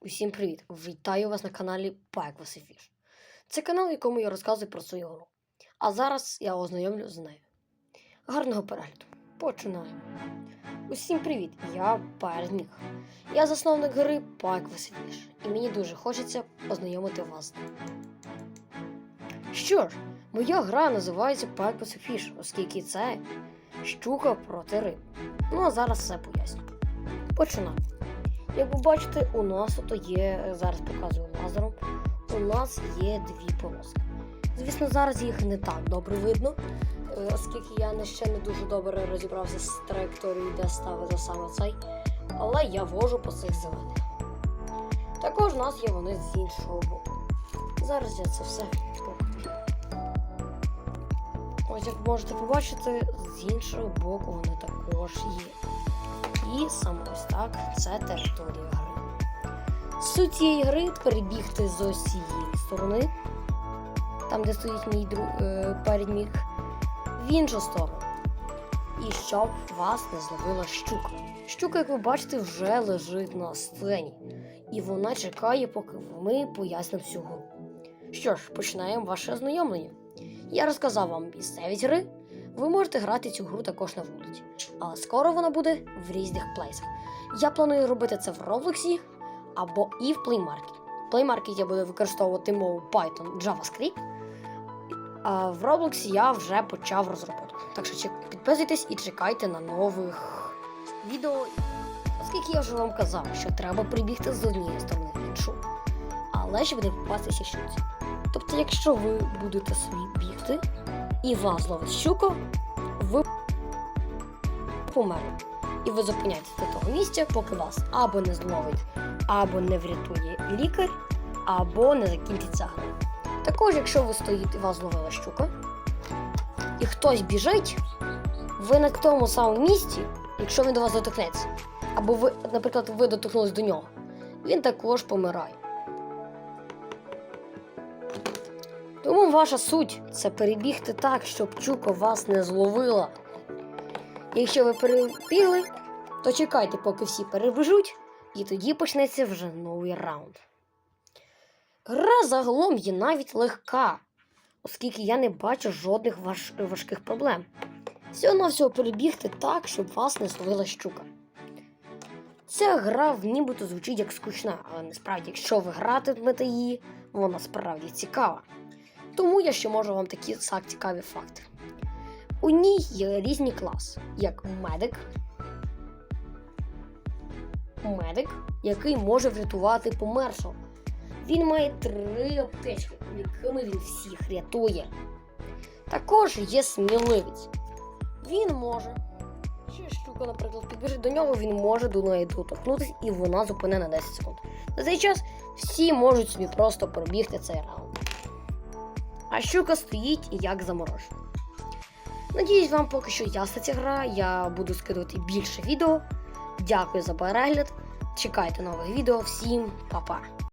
Усім привіт! Вітаю вас на каналі Пайк Васифіш. Це канал, в якому я розказую про свою гру. А зараз я ознайомлю з нею. Гарного перегляду. Починаємо. Усім привіт! Я Перміг. Я засновник гри Пайк Васифіш, і мені дуже хочеться ознайомити вас. Що ж, моя гра називається Пайк Васифіш, оскільки це щука проти риб. Ну а зараз все поясню. Починаємо. Як ви бачите, у нас тут є, зараз показую лазером, у нас є дві полоски. Звісно, зараз їх не так добре видно, е, оскільки я ще не дуже добре розібрався з траєкторією, де ставити саме цей. Але я вожу по цих зелених. Також у нас є вони з іншого боку. Зараз я це все покажу. Ось як можете побачити, з іншого боку вони також є. І саме ось так це територія гри. Суть цієї гри перебігти з ось цієї сторони, там де стоїть мій друг е, передміг, в іншу сторону. І щоб вас не зловила щука. Щука, як ви бачите, вже лежить на сцені. І вона чекає, поки ми пояснимо всю гру. Що ж, починаємо ваше ознайомлення. Я розказав вам місцевість гри. Ви можете грати цю гру також на вулиці, але скоро вона буде в різних плейсах. Я планую робити це в Роблоксі або і в Play В Play я буду використовувати мову Python JavaScript, а в Роблоксі я вже почав розробку. Так що підписуйтесь і чекайте на нових відео. Оскільки я вже вам казав, що треба прибігти з однієї сторони в іншу, але щоб не попастися щуці. Тобто, якщо ви будете собі бігти і вас зловить щука, ви померли. І ви зупиняєтесь до того місця, поки вас або не зловить, або не врятує лікар, або не закінчиться гра. Також, якщо ви стоїте і вас зловила щука, і хтось біжить, ви на тому самому місці, якщо він до вас доторкнеться, або ви, наприклад, ви доторкнулись до нього, він також помирає. Тому ваша суть це перебігти так, щоб чука вас не зловила. Якщо ви перебігли, то чекайте, поки всі перебіжуть, і тоді почнеться вже новий раунд. Гра загалом є навіть легка, оскільки я не бачу жодних важ... важких проблем. Всього на всього перебігти так, щоб вас не зловила щука. Ця гра в нібито звучить як скучна, але насправді, якщо ви гратимете її, вона справді цікава. Тому я ще можу вам такі цікаві факти. У ній є різні класи, як медик, медик, який може врятувати помершого. Він має три аптечки, якими він всіх рятує. Також є сміливець. Він може. Ще щука, наприклад, підбіжить до нього, він може до неї доторкнутися і вона зупине на 10 секунд. За цей час всі можуть собі просто пробігти цей раунд. А щука стоїть як заморожена. Надіюсь, вам поки що ясна ця гра. Я буду скидувати більше відео. Дякую за перегляд. Чекайте нових відео. Всім па-па!